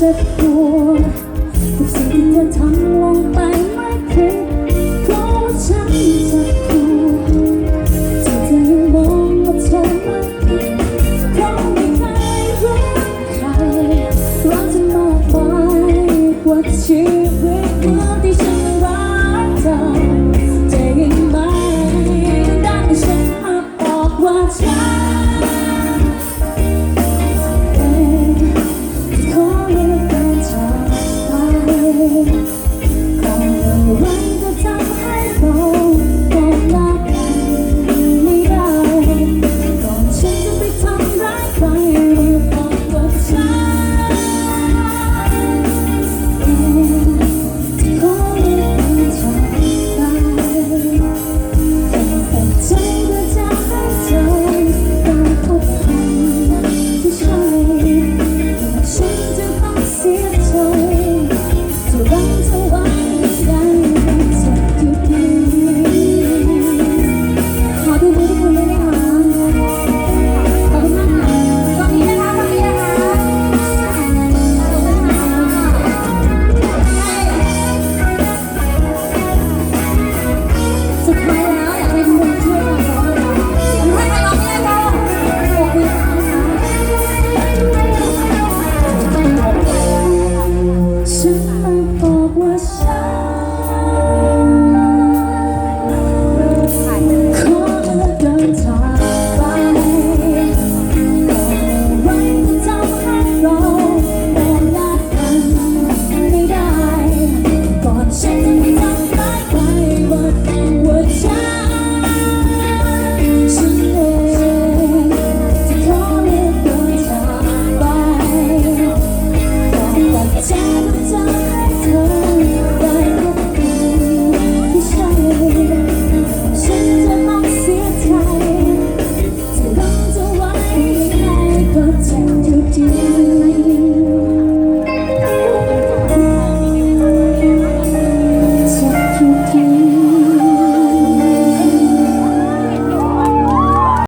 จ็บปวดกับสิ่งที่เธอทำลงไปไม่เคยเพราะว่าฉันจะบปวดที่เธมองว่าเธอไม่ผิไม่เคยรักใครรักจะมากไปกว่าชี สุดท้ายแล้วอยากเป็นคน